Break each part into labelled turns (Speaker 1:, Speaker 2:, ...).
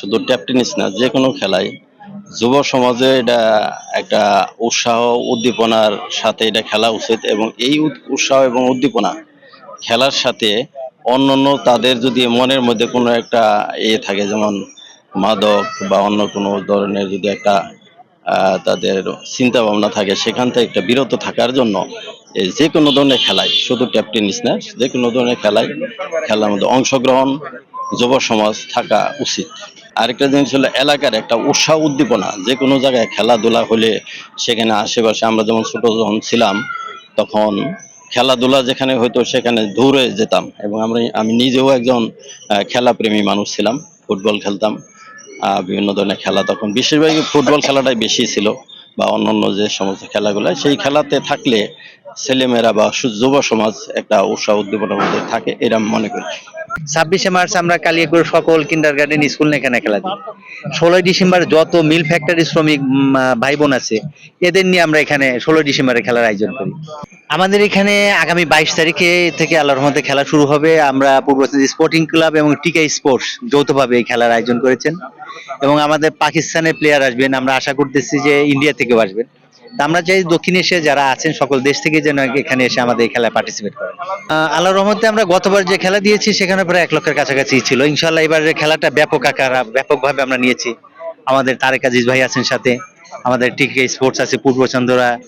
Speaker 1: শুধু tap tennis না যে কোনো খেলায় যুব সমাজে এটা একটা উৎসাহ, উদ্দীপনার সাথে এটা খেলা উচিত এবং এই উৎ- উৎসাহ এবং উদ্দীপনা খেলার সাথে অন্যান্য তাদের যদি মনের মধ্যে কোনো একটা ইয়ে থাকে, যেমন মাদক বা অন্য কোনো ধরনের যদি একটা তাদের চিন্তা ভাবনা থাকে, সেখান থেকে একটা বিরত থাকার জন্য যে কোনো ধরনের খেলায় শুধু ট্যাপ টেনিস না যে কোনো ধরনের খেলায় খেলার মধ্যে অংশগ্রহণ, যুব সমাজ থাকা উচিত। আরেকটা জিনিস হলো এলাকার একটা উৎসাহ উদ্দীপনা। যে কোনো জায়গায় খেলাধুলা হলে সেখানে আশেপাশে আমরা যেমন ছোট যখন ছিলাম, তখন খেলাধুলা যেখানে হতো সেখানে দৌড়ে যেতাম এবং আমরা, আমি নিজেও একজন খেলাপ্রেমী মানুষ ছিলাম, ফুটবল খেলতাম বিভিন্ন ধরনের খেলা। তখন বেশিরভাগই ফুটবল খেলাটাই বেশি ছিল বা অন্যান্য যে সমস্ত খেলাগুলো, সেই খেলাতে থাকলে ছেলেমেয়েরা বা যুব সমাজ একটা উৎসাহ উদ্দীপনার মধ্যে থাকে এরা মনে করি।
Speaker 2: ছাব্বিশে মার্চ আমরা কালিয়াকুর সকল কিন্ডার গার্ডেন স্কুল এখানে খেলা দিই ষোলোই ডিসেম্বর যত মিল ফ্যাক্টরি শ্রমিক ভাই বোন আছে, এদের নিয়ে আমরা এখানে ষোলোই ডিসেম্বরে খেলার আয়োজন করি। আমাদের এখানে আগামী বাইশ তারিখে থেকে আল্লাহর রহমতে খেলা শুরু হবে। আমরা পূর্ব স্পোর্টিং ক্লাব এবং টিকা স্পোর্টস যৌথভাবে এই খেলার আয়োজন করেছেন। এবং আমাদের পাকিস্তানের প্লেয়ার আসবেন। আমরা আশা করতেছি যে ইন্ডিয়া থেকেও আসবেন। আমরা চাই দক্ষিণ এশিয়া যারা আছেন সকল দেশ থেকে যেন এখানে এসে আমাদের এই খেলায় পার্টিসিপেট করেন। আহ, আল্লাহর রহমতে আমরা গতবার যে খেলা দিয়েছি সেখানে প্রায় এক লক্ষের কাছাকাছি ছিল। ইনশাল্লাহ এবারের খেলাটা ব্যাপক আকার ব্যাপকভাবে আমরা নিয়েছি। আমাদের তারেক আজিজ ভাই আছেন সাথে আমাদের টিকে স্পোর্টস আছে পূর্বচন্দ্রা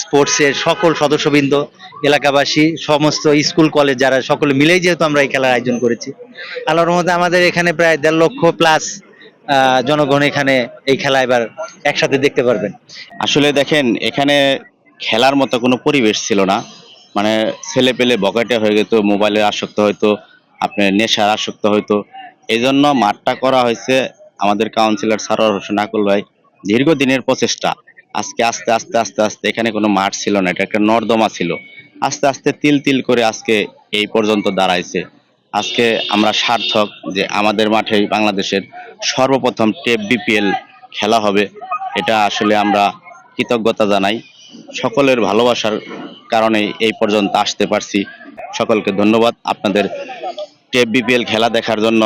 Speaker 2: স্পোর্টসের সকল সদস্যবৃন্দ এলাকাবাসী সমস্ত স্কুল কলেজ যারা সকলে মিলেই যেহেতু আমরা এই খেলার আয়োজন করেছি। আল্লাহর রহমতে আমাদের এখানে প্রায় দেড় লক্ষ প্লাস জনগণ এখানে এই খেলা এবার একসাথে দেখতে পারবেন।
Speaker 3: আসলে দেখেন, এখানে খেলার মতো কোনো পরিবেশ ছিল না। মানে ছেলে পেলে বকাটে হয়ে যেত মোবাইলে আসক্ত হয়তো আপনার নেশার আসক্ত হয়তো এই জন্য মাঠটা করা হয়েছে আমাদের কাউন্সিলর সারোয়ার হোসেন আকুল ভাই। দীর্ঘদিনের প্রচেষ্টা। আজকে আস্তে আস্তে আস্তে আস্তে এখানে কোনো মাঠ ছিল না, এটা একটা নর্দমা ছিল। আস্তে আস্তে তিল তিল করে আজকে এই পর্যন্ত দাঁড়াইছে। আজকে আমরা সার্থক যে আমাদের মাঠে বাংলাদেশের সর্বপ্রথম টেপ বিপিএল খেলা হবে এটা আসলে আমরা কৃতজ্ঞতা জানাই। সকলের ভালোবাসার কারণে এই পর্যন্ত আসতে পারছি। সকলকে ধন্যবাদ। আপনাদের টেপ বিপিএল খেলা দেখার জন্য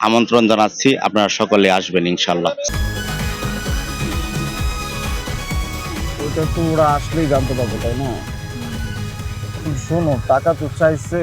Speaker 3: আমন্ত্রণ জানাচ্ছি। আপনারা সকলে আসবেন ইনশাল্লাহ
Speaker 4: ওটা তো ওরা আসলেই জানতে পারবে তাই না? শোনো টাকা তো চাইছে।